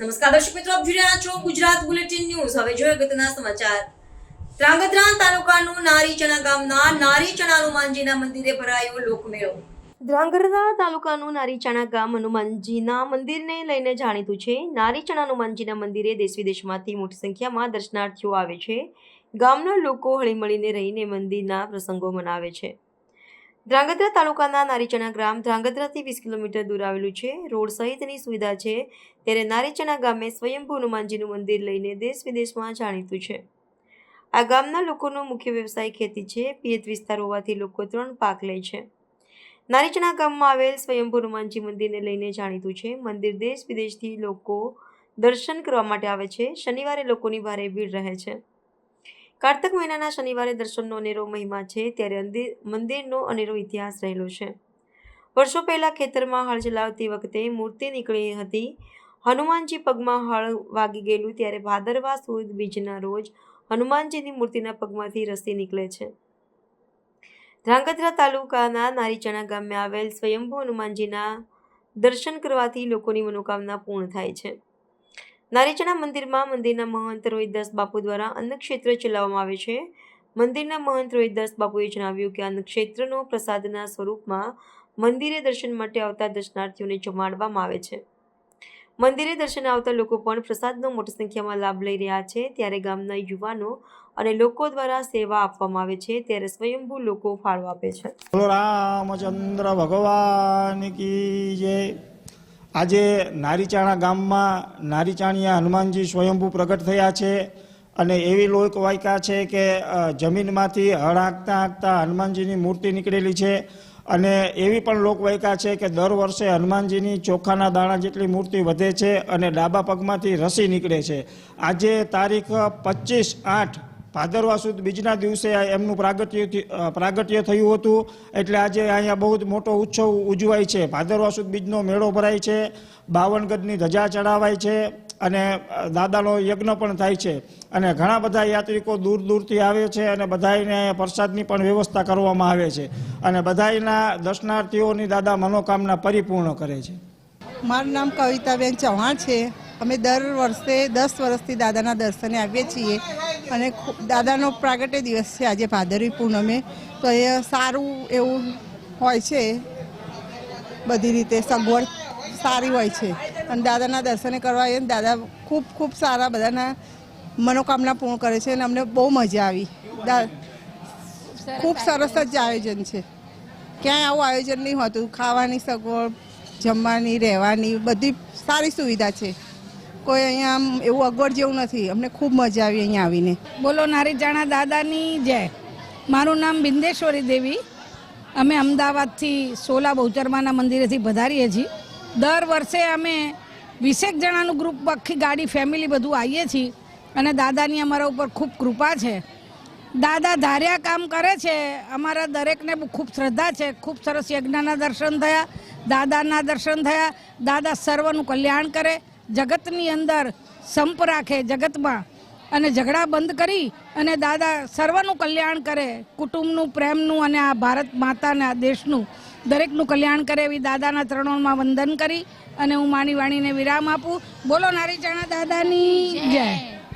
નમસ્કાર દર્શક મિત્રો, આપ જોઈ રહ્યા છો ગુજરાત બુલેટિન ન્યૂઝ. હવે જોઈએ અગત્યના સમાચાર. ધ્રાંગધ્રા તાલુકાનું નારીચણા ગામના નારીચણા હનુમાનજીના મંદિરે ભરાયો લોકમેળો. ધ્રાંગધ્રા તાલુકાનું નારીચણા ગામ હનુમાનજીના મંદિરને લઈને જાણીતું છે. નારીચણા હનુમાનજીના મંદિરે દેશ વિદેશમાંથી મોટી સંખ્યામાં દર્શનાર્થીઓ આવે છે. ગામના લોકો હળીમળીને રહીને મંદિરના પ્રસંગો મનાવે છે. ધ્રાંગધ્રા તાલુકાના નારીચણા ગ્રામ ધ્રાંગધ્રાથી વીસ કિલોમીટર દૂર આવેલું છે. રોડ સહિતની સુવિધા છે. ત્યારે નારીચણા ગામે સ્વયંભૂ હનુમાનજીનું મંદિર લઈને દેશ વિદેશમાં જાણીતું છે. આ ગામના લોકોનો મુખ્ય વ્યવસાય ખેતી છે. પિયત વિસ્તાર હોવાથી લોકો ત્રણ પાક લે છે. નારીચણા ગામમાં આવેલ સ્વયંભૂ હનુમાનજી મંદિરને લઈને જાણીતું છે. મંદિર દેશ વિદેશથી લોકો દર્શન કરવા માટે આવે છે. શનિવારે લોકોની ભારે ભીડ રહે છે. કાર્તક મહિનાના શનિવારે દર્શનનો અનેરો મહિમા છે, ત્યારે મંદિરનો અનેરો ઇતિહાસ રહેલો છે. વર્ષો પહેલાં ખેતરમાં હળ ચલાવતી વખતે મૂર્તિ નીકળી હતી. હનુમાનજી પગમાં હળ વાગી ગયેલું, ત્યારે ભાદરવા સુદ બીજના રોજ હનુમાનજીની મૂર્તિના પગમાંથી રસી નીકળે છે. ધ્રાંગધ્રા તાલુકાના નારીચણા ગામે આવેલ સ્વયંભૂ હનુમાનજીના દર્શન કરવાથી લોકોની મનોકામના પૂર્ણ થાય છે. નારીચણા મંદિરમાં મંદિરના મહંત રોહિતદાસ બાપુ દ્વારા અન્નક્ષેત્ર ચલાવવામાં આવે છે. મંદિરના મહંત રોહિતદાસ બાપુએ જણાવ્યું કે અન્નક્ષેત્રનો પ્રસાદના સ્વરૂપમાં મંદિરે દર્શન માટે આવતા દર્શનાર્થીઓને જમાડવામાં આવે છે. મંદિરે દર્શન આવતા લોકો પણ પ્રસાદનો મોટી સંખ્યામાં લાભ લઈ રહ્યા છે. ત્યારે ગામના યુવાનો અને લોકો દ્વારા સેવા આપવામાં આવે છે. ત્યારે સ્વયંભૂ લોકો ફાળો આપે છે. રામચંદ્ર ભગવાન કી જય. આજે નારીચાણા ગામમાં નારીચાણીયા હનુમાનજી સ્વયંભૂ પ્રગટ થયા છે અને એવી લોકવાયકા છે કે જમીનમાંથી હળ આંકતા આંકતા હનુમાનજીની મૂર્તિ નીકળેલી છે અને એવી પણ લોકવાયકા છે કે દર વર્ષે હનુમાનજીની ચોખાના દાણા જેટલી મૂર્તિ વધે છે અને ડાબા પગમાંથી રસી નીકળે છે. આજે તારીખ પચીસ આઠ ભાદરવા સુદ બીજના દિવસે એમનું પ્રાગટ્ય પ્રાગટ્ય થયું હતું. એટલે આજે અહીંયા બહુ જ મોટો ઉત્સવ ઉજવાય છે. ભાદરવા સુદ બીજનો મેળો ભરાય છે. બાવન ગજની ધજા ચડાવાય છે અને દાદાનો યજ્ઞ પણ થાય છે. અને ઘણા બધા યાત્રિકો દૂર દૂરથી આવે છે અને બધાને પ્રસાદની પણ વ્યવસ્થા કરવામાં આવે છે. અને બધાયના દર્શનાર્થીઓની દાદા મનોકામના પરિપૂર્ણ કરે છે. મારું નામ કવિતાબેન ચૌહાણ છે. અમે દર વર્ષે દસ વર્ષથી દાદાના દર્શને આવીએ છીએ. અને દાદાનો પ્રાગટ્ય દિવસ છે આજે, ભાદરવી પૂનમે. તો એ સારું એવું હોય છે. બધી રીતે સગવડ સારી હોય છે. અને દાદાના દર્શને કરવા આવીએ દાદા ખૂબ ખૂબ સારા બધાના મનોકામના પૂર્ણ કરે છે અને અમને બહુ મજા આવી. ખૂબ સરસ જ આયોજન છે. ક્યાંય આવું આયોજન નહીં હોતું. ખાવાની સગવડ, જમવાની, રહેવાની બધી સારી સુવિધા છે. કોઈ અહીંયા આમ એવું અગવડ જેવું નથી. અમને ખૂબ મજા આવી અહીંયા આવીને. બોલો, નારીજાણા દાદાની જય. મારું નામ બિંદેશ્વરી દેવી. અમે અમદાવાદથી સોલા બહુચરમાના મંદિરેથી પધારીએ છીએ. દર વર્ષે અમે વીસેક જણાનું ગ્રુપ આખી ગાડી ફેમિલી બધું આવીએ છીએ અને દાદાની અમારા ઉપર ખૂબ કૃપા છે. દાદા ધાર્યા કામ કરે છે. અમારા દરેકને ખૂબ શ્રદ્ધા છે. ખૂબ સરસ યજ્ઞના દર્શન થયા, દાદાના દર્શન થયા. દાદા સર્વનું કલ્યાણ કરે. જગતની અંદર સંપ રાખે જગતમાં અને ઝઘડા બંધ કરી અને દાદા સર્વનું કલ્યાણ કરે, કુટુંબનું, પ્રેમનું અને આ ભારત માતાના દેશનું. દરેકનું કલ્યાણ કરે એવી દાદાના ચરણોમાં વંદન કરી અને હું માની વાણીને વિરામ આપું. બોલો નારી ચણા દાદાની, જય.